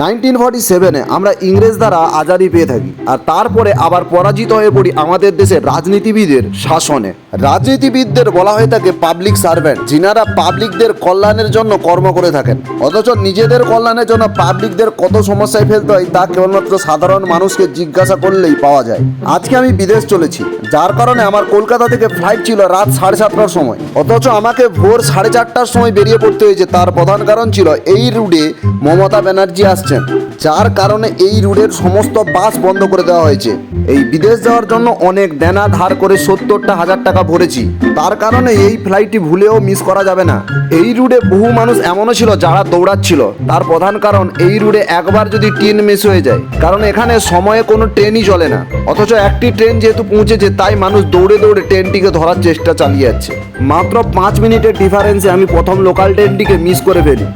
Nineteen forty সেভেনে আমরা ইংরেজ দ্বারা আজাদি পেয়ে থাকি। আর তারপরে আবার পরাজিত হয়ে পড়ি আমাদের দেশের রাজনীতিবিদের শাসনে। রাজনীতিবিদদের বলা হয়ে থাকে পাবলিক সার্ভেন্ট যিনারা পাবলিকদের কল্যাণের জন্য কর্ম করে থাকেন। অথচ নিজেদের কল্যাণের জন্য পাবলিকদের কত সমস্যায় ফেলতে হয়, তা কেবলমাত্র সাধারণ মানুষকে জিজ্ঞাসা করলেই পাওয়া যায়। আজকে আমি বিদেশ চলেছি, যার কারণে আমার কলকাতা থেকে ফ্লাইট ছিল রাত সাড়ে সাতটার সময়। অথচ আমাকে ভোর সাড়ে চারটার সময় বেরিয়ে পড়তে হয়েছে। তার প্রধান কারণ ছিল এই রুটে মমতা ব্যানার্জি আসছেন, যার কারণে এই রুটের সমস্ত বাস বন্ধ করে দেওয়া হয়েছে। এই বিদেশ যাওয়ার জন্য অনেক দেনা ধার করে সত্তরটা হাজার টাকা ভরেছি। তার কারণে এই ফ্লাইটটি ভুলেও মিস করা যাবে না। এই রুটে বহু মানুষ এমনও ছিল যারা দৌড়াচ্ছিল। তার প্রধান কারণ, এই রুটে একবার যদি ট্রেন মিস হয়ে যায়, কারণ এখানে সময়ে কোনো ট্রেনই চলে না। অথচ একটি ট্রেন যেহেতু পৌঁছেছে, তাই মানুষ দৌড়ে দৌড়ে ট্রেনটিকে ধরার চেষ্টা চালিয়ে যাচ্ছে। মাত্র পাঁচ মিনিটের ডিফারেন্সে আমি প্রথম লোকাল ট্রেনটিকে মিস করে ফেলি।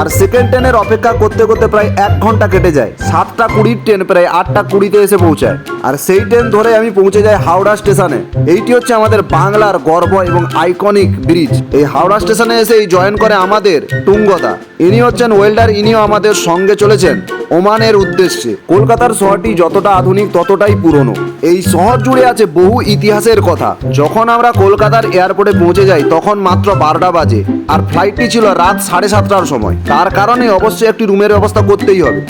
আর সেকেন্ড ট্রেনের অপেক্ষা করতে করতে প্রায় এক ঘণ্টা কেটে যায়। সাতটা কুড়ির ট্রেন প্রায় আটটা কুড়িতে এসে পৌঁছায়। আর সেই ট্রেন ধরে আমি পৌঁছে যাই হাওড়া স্টেশনে এইটি হচ্ছে আমাদের বাংলার গর্ব এবং আইকনিক ব্রিজ এই হাওড়া স্টেশনে এসে এই জয়েন করে আমাদের টুঙ্গদা ইনি হচ্ছেন ওয়েল্ডার ইনিও আমাদের সঙ্গে চলেছেন ওমানের উদ্দেশ্যে। কলকাতার শহরটি যতটা আধুনিক, ততটাই পুরনো। এই শহর জুড়ে আছে বহু ইতিহাসের কথা। যখন আমরা কলকাতার এয়ারপোর্টে পৌঁছে যাই, তখন মাত্র বারোটা বাজে। আর ফ্লাইটটি ছিল রাত সাড়ে সাতটার সময়। তার কারণে অবশ্যই একটি রুমের ব্যবস্থা করতেই হবে।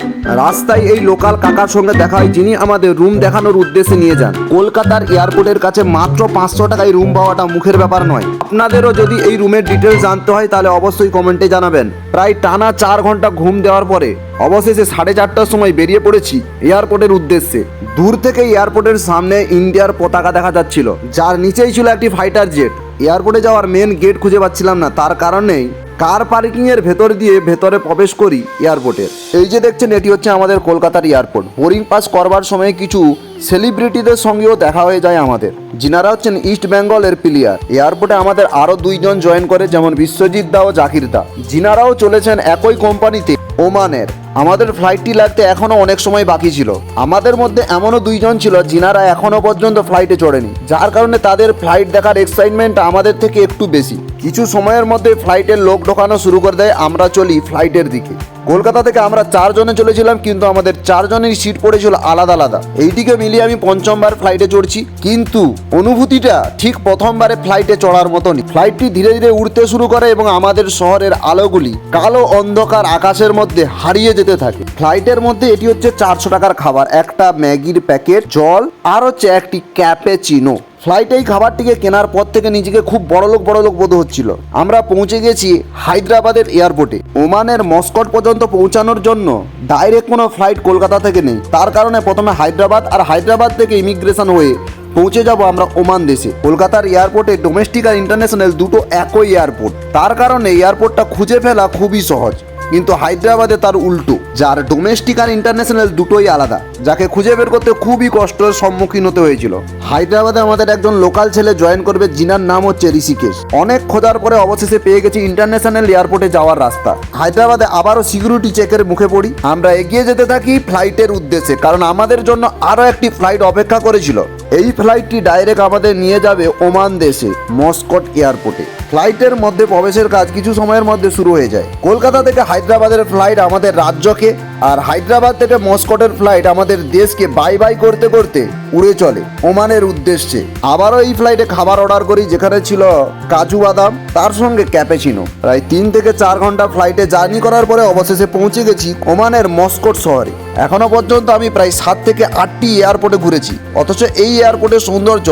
রাস্তায় এই লোকাল কাকার সঙ্গে দেখা হয়, যিনি আমাদের রুম দেখানোর উদ্দেশ্যে নিয়ে যান। কলকাতার এয়ারপোর্টের কাছে মাত্র পাঁচশো টাকায় রুম পাওয়াটা মুখের ব্যাপার নয়। আপনাদেরও যদি এই রুমের ডিটেলস জানতে হয়, তাহলে অবশ্যই কমেন্টে জানাবেন। প্রায় টানা চার ঘণ্টা ঘুম দেওয়ার পরে অবশেষে সাড়ে চারটার সময় বেরিয়ে পড়েছি এয়ারপোর্টের উদ্দেশ্যে। দূর থেকে এয়ারপোর্টের সামনে ইন্ডিয়ার পতাকা দেখা যাচ্ছিল, যার নিচেই ছিল একটি ফাইটার জেট। এয়ারপোর্টে যাওয়ার মেন গেট খুঁজে পাচ্ছিলাম না। তার কারণেই কার পার্কিং এর ভেতর দিয়ে ভেতরে প্রবেশ করি এয়ারপোর্টের। এই যে দেখছেন, এটি হচ্ছে আমাদের কলকাতার এয়ারপোর্ট। বোরিং পাস করবার সময় কিছু সেলিব্রিটিদের সঙ্গেও দেখা হয়ে যায় আমাদের। যিনারা হচ্ছেন ইস্ট বেঙ্গলের প্লেয়ার এয়ারপোর্টে আমাদের আরও দুইজন জয়েন করে, যেমন বিশ্বজিৎ দা ও জাকির দা। যিনারাও চলেছেন একই কোম্পানিতে ওমানের আমাদের ফ্লাইটটি লাগতে এখনও অনেক সময় বাকি ছিল। আমাদের মধ্যে এমনও দুইজন ছিল যিনারা এখনও পর্যন্ত ফ্লাইটে চড়েনি। যার কারণে তাদের ফ্লাইট দেখার এক্সাইটমেন্ট আমাদের থেকে একটু বেশি। কিছু সময়ের মধ্যে ফ্লাইটের লোক ঢোকানো শুরু করে দেয়, আমরা চলি ফ্লাইটের দিকে। কলকাতা থেকে আমরা চারজনে চলেছিলাম, কিন্তু আমাদের চারজনের সিট পড়েছিল আলাদা আলাদা। এইটিকে মিলিয়ে আমি পঞ্চমবার ফ্লাইটে চড়ছি, কিন্তু অনুভূতিটা ঠিক প্রথমবারে ফ্লাইটে চড়ার মতনই। ফ্লাইটটি ধীরে ধীরে উড়তে শুরু করে এবং আমাদের শহরের আলোগুলি কালো অন্ধকার আকাশের মধ্যে হারিয়ে যেতে থাকে। ফ্লাইটের মধ্যে এটি হচ্ছে চারশো টাকার খাবার। একটা ম্যাগির প্যাকেট, জল, আর হচ্ছে একটি ক্যাপে চিনো ফ্লাইটে এই খাবারটিকে কেনার পর থেকে নিজেকে খুব বড়লোক বড়লোক বোধ হচ্ছিল। আমরা পৌঁছে গেছি হায়দ্রাবাদের এয়ারপোর্টে। ওমানের মস্কট পর্যন্ত পৌঁছানোর জন্য ডাইরেক্ট কোনো ফ্লাইট কলকাতা থেকে নেই। তার কারণে প্রথমে হায়দ্রাবাদ আর হায়দ্রাবাদ থেকে ইমিগ্রেশন হয়ে পৌঁছে যাব আমরা ওমান দেশে। কলকাতার এয়ারপোর্টে ডোমেস্টিক আর ইন্টারন্যাশনাল দুটো একই এয়ারপোর্ট। তার কারণে এয়ারপোর্টটা খুঁজে ফেলা খুবই সহজ। কিন্তু হায়দ্রাবাদে তার উল্টো, যার ডোমেস্টিক আর ইন্টারন্যাশনাল দুটোই আলাদা, যাকে খুঁজে বের করতে খুবই কষ্টের সম্মুখীন হতে হয়েছিল। হায়দ্রাবাদে আমাদের একজন লোকাল ছেলে জয়েন করবে, জিনার নাম হচ্ছে ঋষিকেশ। অনেক খোঁজার পরে অবশেষে পেয়ে গেছি ইন্টারন্যাশনাল এয়ারপোর্টে যাওয়ার রাস্তা। হায়দ্রাবাদে আবারও সিকিউরিটি চেকের মুখে পড়ি। আমরা এগিয়ে যেতে থাকি ফ্লাইটের উদ্দেশ্যে, কারণ আমাদের জন্য আরও একটি ফ্লাইট অপেক্ষা করেছিল। এই ফ্লাইটটি ডাইরেক্ট আমাদের নিয়ে যাবে ওমান দেশে, মস্কট এয়ারপোর্টে ফ্লাইটের মধ্যে প্রবেশের কাজ কিছু সময়ের মধ্যে শুরু হয়ে যায়। কলকাতা থেকে হায়দ্রাবাদের ফ্লাইট আমাদের রাজ্যকে আর হায়দ্রাবাদ থেকে মস্কটের ফ্লাইট আমাদের দেশকে বাই বাই করতে করতে উড়ে চলে ওমানের উদ্দেশ্যে। আবারও এই ফ্লাইটে খাবার অর্ডার করি, যেখানে ছিল কাজু বাদাম, তার সঙ্গে ক্যাপেচিনো প্রায় তিন থেকে চার ঘণ্টা ফ্লাইটে জার্নি করার পরে অবশেষে পৌঁছে গেছি ওমানের মস্কট শহরে। এখনও পর্যন্ত আমি প্রায় সাত থেকে আটটি এয়ারপোর্টে ঘুরেছি। অথচ এই এয়ারপোর্টের সৌন্দর্য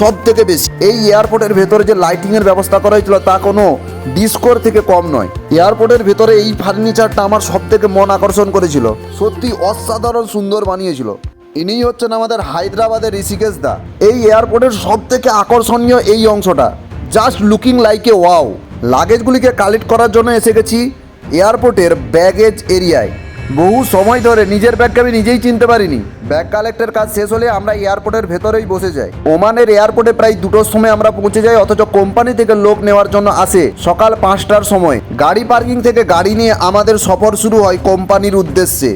সব থেকে বেশি। এই এয়ারপোর্টের ভেতরে যে লাইটিং এর ব্যবস্থা করা হয়েছিল তা কোনো ডিসকোর থেকে কম নয়। এয়ারপোর্টের ভেতরে এই ফার্নিচারটা আমার সব থেকে মন আকর্ষণ করেছিল। সত্যি অসাধারণ সুন্দর বানিয়েছিল। ইনিই হচ্ছেন আমাদের হায়দ্রাবাদের ঋষিকেশ দা। এই এয়ারপোর্টের সব থেকে আকর্ষণীয় এই অংশটা। Just looking like a wow. লাগেজগুলিকে collect করার জন্য এসে গেছি এয়ারপোর্টের ব্যাগেজ এরিয়ায়। বহু সময় ধরে নিজের ব্যাগকে আমি নিজেই চিনতে পারিনি। ব্যাগ কালেক্টের কাজ শেষ হলে আমরা এয়ারপোর্টের ভেতরেই বসে যাই। ওমানের এয়ারপোর্টে প্রায় দুটোর সময় আমরা পৌঁছে যাই অথচ কোম্পানি থেকে লোক নেওয়ার জন্য আসে সকাল পাঁচটার সময়। গাড়ি পার্কিং থেকে গাড়ি নিয়ে আমাদের সফর শুরু হয় কোম্পানির উদ্দেশ্যে।